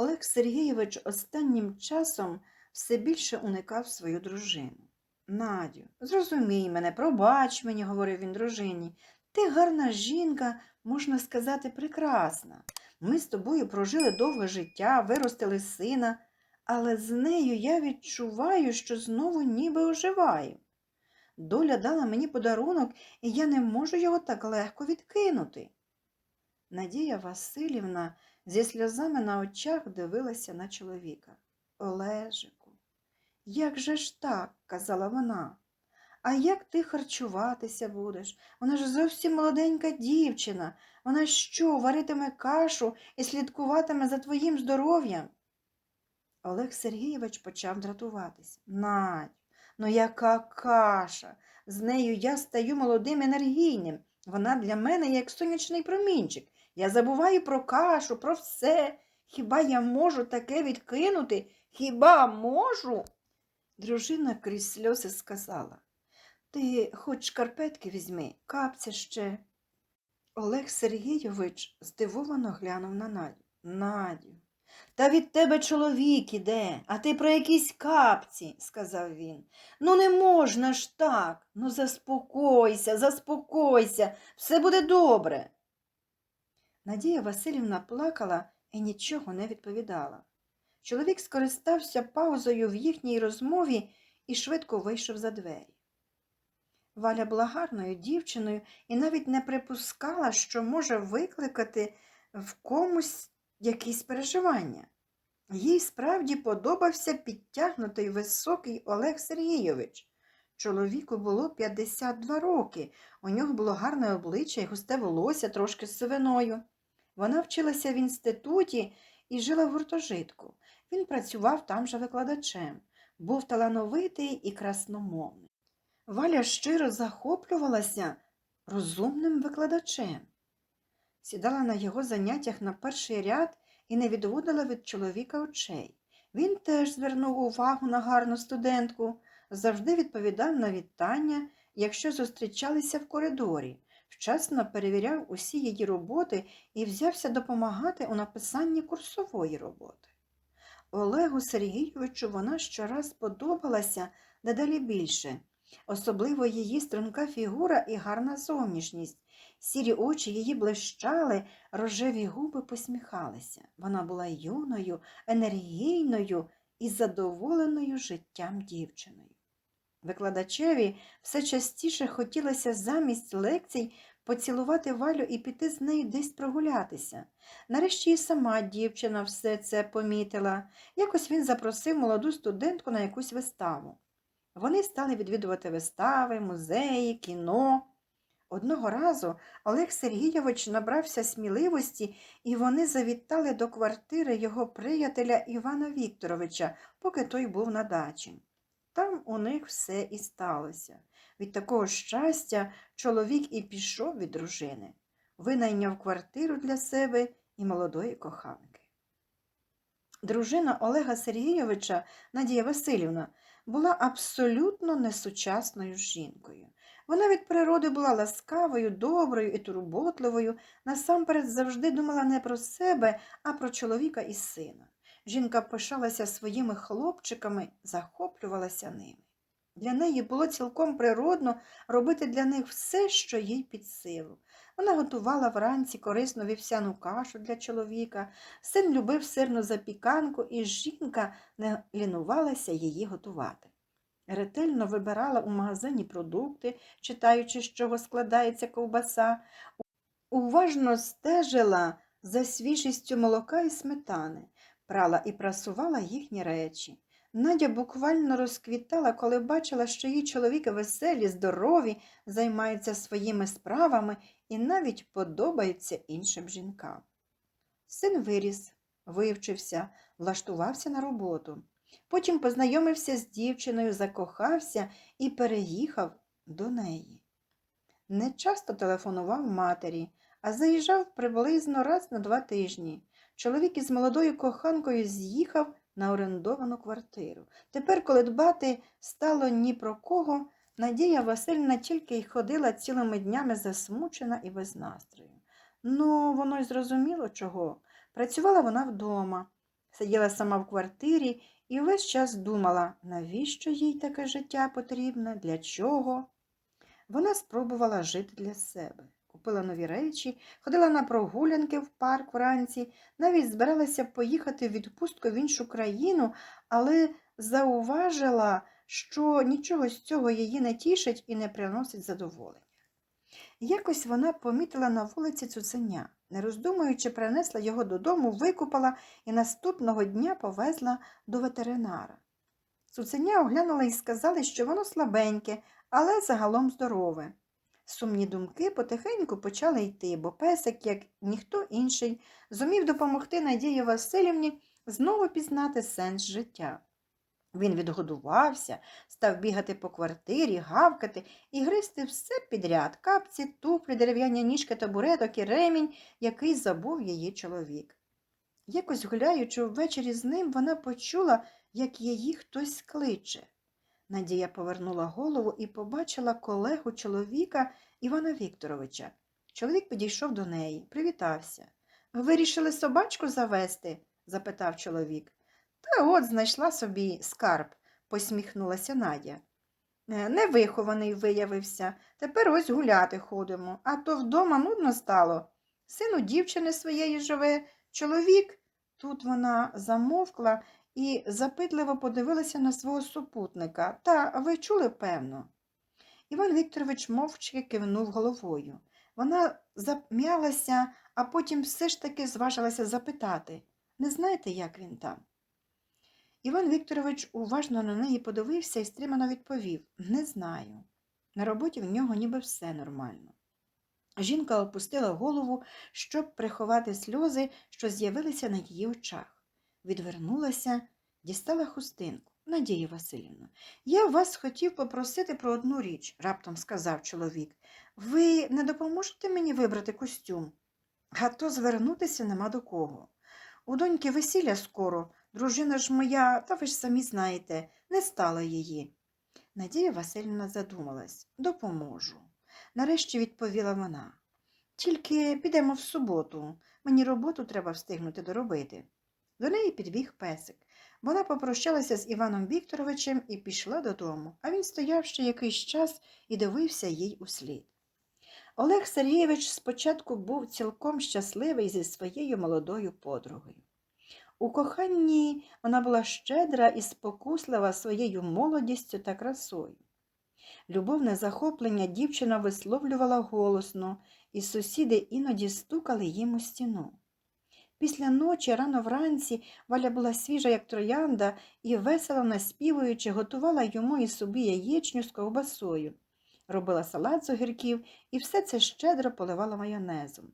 Олег Сергійович останнім часом все більше уникав свою дружину. Надю, зрозумій мене, пробач мені, говорив він дружині. Ти гарна жінка, можна сказати, прекрасна. Ми з тобою прожили довге життя, виростили сина, але з нею я відчуваю, що знову ніби оживаю. Доля дала мені подарунок, і я не можу його так легко відкинути. Надія Васильівна зі сльозами на очах дивилася на чоловіка. Олежику, як же ж так, казала вона. А як ти харчуватися будеш? Вона ж зовсім молоденька дівчина. Вона що, варитиме кашу і слідкуватиме за твоїм здоров'ям? Олег Сергійович почав дратуватись. Надь, ну яка каша? З нею я стаю молодим енергійним. Вона для мене як сонячний промінчик. Я забуваю про кашу, про все. Хіба я можу таке відкинути? Хіба можу? Дружина крізь сльози сказала. Ти хоч шкарпетки візьми, капця ще. Олег Сергійович здивовано глянув на Надю. Надю, та від тебе чоловік іде, а ти про якісь капці, сказав він. Ну, не можна ж так. Ну, заспокойся, заспокойся, все буде добре. Надія Васильівна плакала і нічого не відповідала. Чоловік скористався паузою в їхній розмові і швидко вийшов за двері. Валя була гарною дівчиною і навіть не припускала, що може викликати в комусь якісь переживання. Їй справді подобався підтягнутий високий Олег Сергійович. Чоловіку було 52 роки, у нього було гарне обличчя і густе волосся трошки з сивиною. Вона вчилася в інституті і жила в гуртожитку. Він працював там же викладачем, був талановитий і красномовний. Валя щиро захоплювалася розумним викладачем. Сідала на його заняттях на перший ряд і не відводила від чоловіка очей. Він теж звернув увагу на гарну студентку, завжди відповідав на вітання, якщо зустрічалися в коридорі, вчасно перевіряв усі її роботи і взявся допомагати у написанні курсової роботи. Олегу Сергійовичу вона щораз подобалася дедалі більше, особливо її струнка фігура і гарна зовнішність. Сірі очі її блищали, рожеві губи посміхалися. Вона була юною, енергійною і задоволеною життям дівчиною. Викладачеві все частіше хотілося замість лекцій поцілувати Валю і піти з нею десь прогулятися. Нарешті і сама дівчина все це помітила. Якось він запросив молоду студентку на якусь виставу. Вони стали відвідувати вистави, музеї, кіно. Одного разу Олег Сергійович набрався сміливості, і вони завітали до квартири його приятеля Івана Вікторовича, поки той був на дачі. Там у них все і сталося. Від такого щастя чоловік і пішов від дружини, винайняв квартиру для себе і молодої коханки. Дружина Олега Сергійовича Надія Васильівна була абсолютно несучасною жінкою. Вона від природи була ласкавою, доброю і турботливою, насамперед завжди думала не про себе, а про чоловіка і сина. Жінка пишалася своїми хлопчиками, захоплювалася ними. Для неї було цілком природно робити для них все, що їй під силу. Вона готувала вранці корисну вівсяну кашу для чоловіка, син любив сирну запіканку, і жінка не лінувалася її готувати. Ретельно вибирала у магазині продукти, читаючи, з чого складається ковбаса, уважно стежила за свіжістю молока і сметани, прала і прасувала їхні речі. Надя буквально розквітала, коли бачила, що її чоловіки веселі, здорові, займаються своїми справами і навіть подобаються іншим жінкам. Син виріс, вивчився, влаштувався на роботу. Потім познайомився з дівчиною, закохався і переїхав до неї. Не часто телефонував матері, а заїжджав приблизно раз на два тижні. Чоловік із молодою коханкою з'їхав на орендовану квартиру. Тепер, коли дбати стало ні про кого, Надія Васильівна тільки й ходила цілими днями засмучена і без настрою. Ну, воно й зрозуміло чого. Працювала вона вдома. сиділа сама в квартирі і весь час думала, навіщо їй таке життя потрібне, для чого. Вона спробувала жити для себе. Купила нові речі, ходила на прогулянки в парк вранці, навіть збиралася поїхати в відпустку в іншу країну, але зауважила, що нічого з цього її не тішить і не приносить задоволення. Якось вона помітила на вулиці цуценя, не роздумуючи, принесла його додому, викупала і наступного дня повезла до ветеринара. Цуценя оглянула і сказали, що воно слабеньке, але загалом здорове. Сумні думки потихеньку почали йти, бо песик, як ніхто інший, зумів допомогти Надії Васильівні знову пізнати сенс життя. Він відгодувався, став бігати по квартирі, гавкати і гризти все підряд капці, туфлі, дерев'яні ніжки, табуреток і ремінь, який забув її чоловік. Якось гуляючи ввечері з ним, вона почула, як її хтось кличе. Надія повернула голову і побачила колегу чоловіка Івана Вікторовича. Чоловік підійшов до неї, привітався. Вирішили собачку завести? запитав чоловік. Та от знайшла собі скарб, посміхнулася Надя. «Е, Невихований виявився. Тепер ось гуляти ходимо, а то вдома нудно стало. Син у дівчини своєї живе, чоловік. Тут вона замовкла і запитливо подивилася на свого супутника. Та ви чули, певно. Іван Вікторович мовчки кивнув головою. Вона зам'ялася, а потім все ж таки зважилася запитати не знаєте, як він там? Іван Вікторович уважно на неї подивився і стримано відповів Не знаю. На роботі в нього ніби все нормально. Жінка опустила голову, щоб приховати сльози, що з'явилися на її очах. Відвернулася, дістала хустинку. Надія Васильівна, я вас хотів попросити про одну річ, раптом сказав чоловік. Ви не допоможете мені вибрати костюм? А то звернутися нема до кого. У доньки весілля скоро, дружина ж моя, та ви ж самі знаєте, не стала її. Надія Васильівна задумалась допоможу. Нарешті відповіла вона. Тільки підемо в суботу. Мені роботу треба встигнути доробити. До неї підбіг песик. Вона попрощалася з Іваном Вікторовичем і пішла додому, а він стояв ще якийсь час і дивився їй услід. Олег Сергійович спочатку був цілком щасливий зі своєю молодою подругою. У коханні вона була щедра і спокуслива своєю молодістю та красою. Любовне захоплення дівчина висловлювала голосно, і сусіди іноді стукали їм у стіну. Після ночі, рано вранці, Валя була свіжа, як троянда, і, весело наспівуючи, готувала йому і собі яєчню з ковбасою, робила салат з огірків і все це щедро поливала майонезом.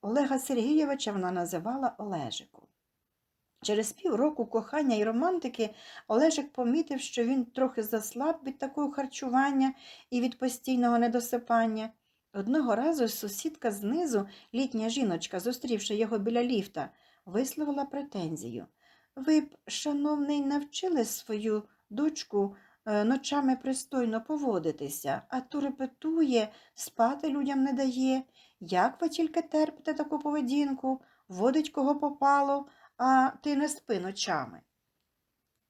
Олега Сергійовича вона називала Олежику. Через півроку кохання і романтики Олежик помітив, що він трохи заслаб від такого харчування і від постійного недосипання. Одного разу сусідка знизу, літня жіночка, зустрівши його біля ліфта, висловила претензію. Ви б, шановний, навчили свою дочку е, ночами пристойно поводитися, а то репетує, спати людям не дає. Як ви тільки терпите таку поведінку, водить кого попало, а ти не спи ночами.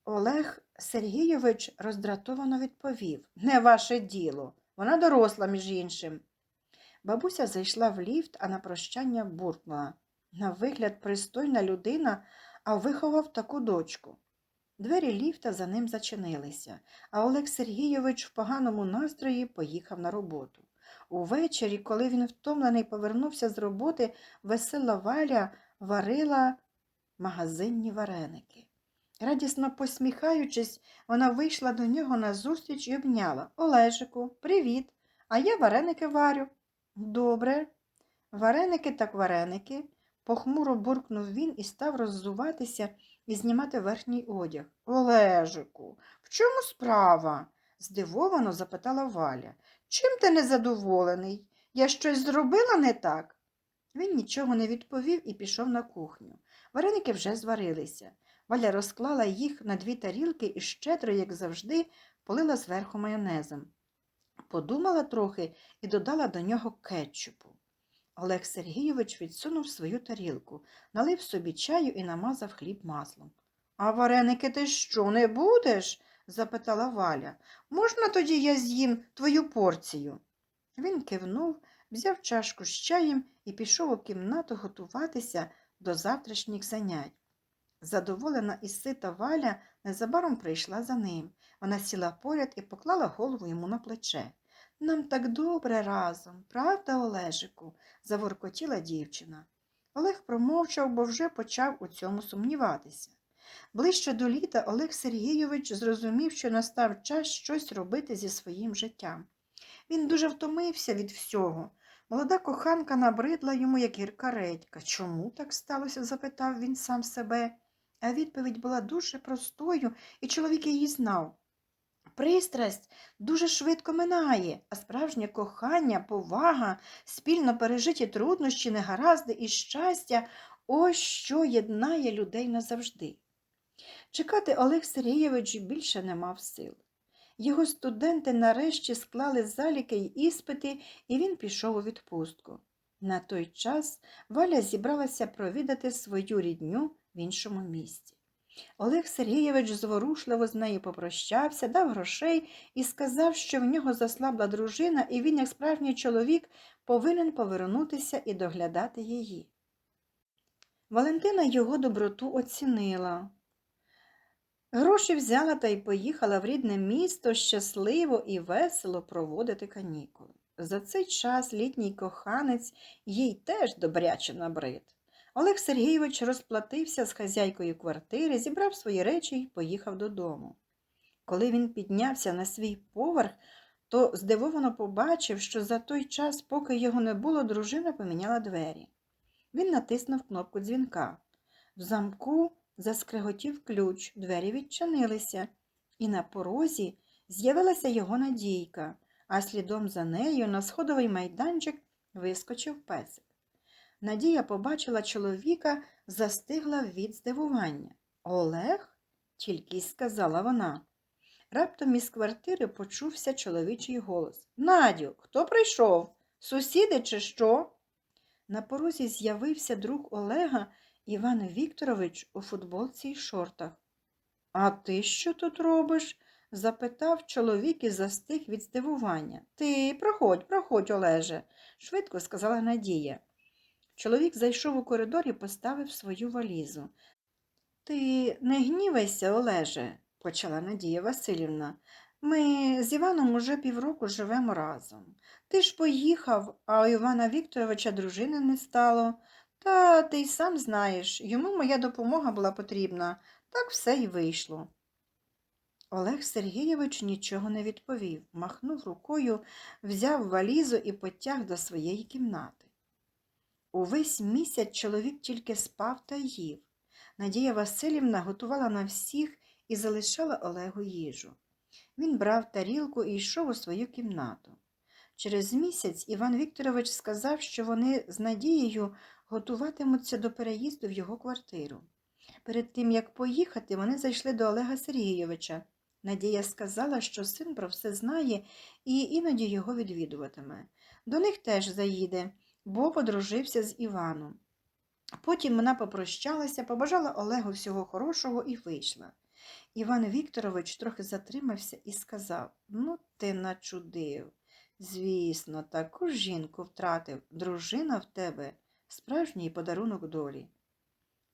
Олег Сергійович роздратовано відповів Не ваше діло. Вона доросла, між іншим. Бабуся зайшла в ліфт, а на прощання буркнула. На вигляд пристойна людина, а виховав таку дочку. Двері ліфта за ним зачинилися, а Олег Сергійович в поганому настрої поїхав на роботу. Увечері, коли він втомлений повернувся з роботи, весела Валя варила магазинні вареники. Радісно посміхаючись, вона вийшла до нього назустріч і обняла. Олежику, привіт, а я вареники варю. Добре. Вареники так вареники. Похмуро буркнув він і став роззуватися і знімати верхній одяг. Олежику, в чому справа? здивовано запитала Валя. Чим ти незадоволений? Я щось зробила не так? Він нічого не відповів і пішов на кухню. Вареники вже зварилися. Валя розклала їх на дві тарілки і щедро, як завжди, полила зверху майонезом. Подумала трохи і додала до нього кетчупу. Олег Сергійович відсунув свою тарілку, налив собі чаю і намазав хліб маслом. А вареники ти що, не будеш? запитала Валя. Можна тоді я з'їм твою порцію? Він кивнув, взяв чашку з чаєм і пішов у кімнату готуватися до завтрашніх занять. Задоволена і сита Валя незабаром прийшла за ним. Вона сіла поряд і поклала голову йому на плече. Нам так добре разом, правда, Олежику? заворкотіла дівчина. Олег промовчав, бо вже почав у цьому сумніватися. Ближче до літа Олег Сергійович зрозумів, що настав час щось робити зі своїм життям. Він дуже втомився від всього. Молода коханка набридла йому, як гірка редька. Чому так сталося? запитав він сам себе. А відповідь була дуже простою, і чоловік її знав. Пристрасть дуже швидко минає, а справжнє кохання, повага, спільно пережиті труднощі, негаразди і щастя ось що єднає людей назавжди. Чекати Олег Сергійович більше не мав сил. Його студенти нарешті склали заліки й іспити, і він пішов у відпустку. На той час Валя зібралася провідати свою рідню в іншому місті. Олег Сергійович зворушливо з нею попрощався, дав грошей і сказав, що в нього заслабла дружина, і він, як справжній чоловік, повинен повернутися і доглядати її. Валентина його доброту оцінила. Гроші взяла та й поїхала в рідне місто щасливо і весело проводити канікули. За цей час літній коханець їй теж добряче набрид. Олег Сергійович розплатився з хазяйкою квартири, зібрав свої речі і поїхав додому. Коли він піднявся на свій поверх, то здивовано побачив, що за той час, поки його не було, дружина поміняла двері. Він натиснув кнопку дзвінка. В замку заскриготів ключ, двері відчинилися, і на порозі з'явилася його надійка, а слідом за нею на сходовий майданчик вискочив песик. Надія побачила чоловіка, застигла від здивування. Олег? тільки сказала вона. Раптом із квартири почувся чоловічий голос. Надю, хто прийшов? Сусіди чи що? На порозі з'явився друг Олега Іван Вікторович у футболці й шортах. А ти що тут робиш? запитав чоловік і застиг від здивування. Ти проходь, проходь, Олеже, швидко сказала Надія. Чоловік зайшов у коридор і поставив свою валізу. Ти не гнівайся, Олеже, почала Надія Васильівна. Ми з Іваном уже півроку живемо разом. Ти ж поїхав, а у Івана Вікторовича дружини не стало. Та ти й сам знаєш, йому моя допомога була потрібна, так все й вийшло. Олег Сергійович нічого не відповів, махнув рукою, взяв валізу і потяг до своєї кімнати. Увесь місяць чоловік тільки спав та їв. Надія Васильівна готувала на всіх і залишала Олегу їжу. Він брав тарілку і йшов у свою кімнату. Через місяць Іван Вікторович сказав, що вони з Надією готуватимуться до переїзду в його квартиру. Перед тим, як поїхати, вони зайшли до Олега Сергійовича. Надія сказала, що син про все знає і іноді його відвідуватиме. До них теж заїде, бо подружився з Іваном. Потім вона попрощалася, побажала Олегу всього хорошого і вийшла. Іван Вікторович трохи затримався і сказав Ну, ти начудив. Звісно, таку жінку втратив. Дружина в тебе справжній подарунок долі.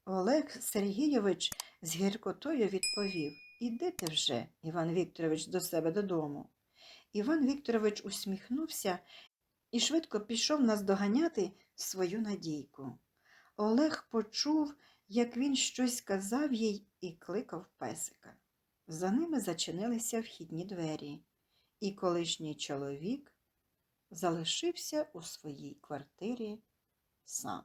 Олег Сергійович з гіркотою відповів Іди вже, Іван Вікторович, до себе додому. Іван Вікторович усміхнувся і швидко пішов наздоганяти свою надійку. Олег почув, як він щось казав їй і кликав песика. За ними зачинилися вхідні двері, і колишній чоловік залишився у своїй квартирі сам.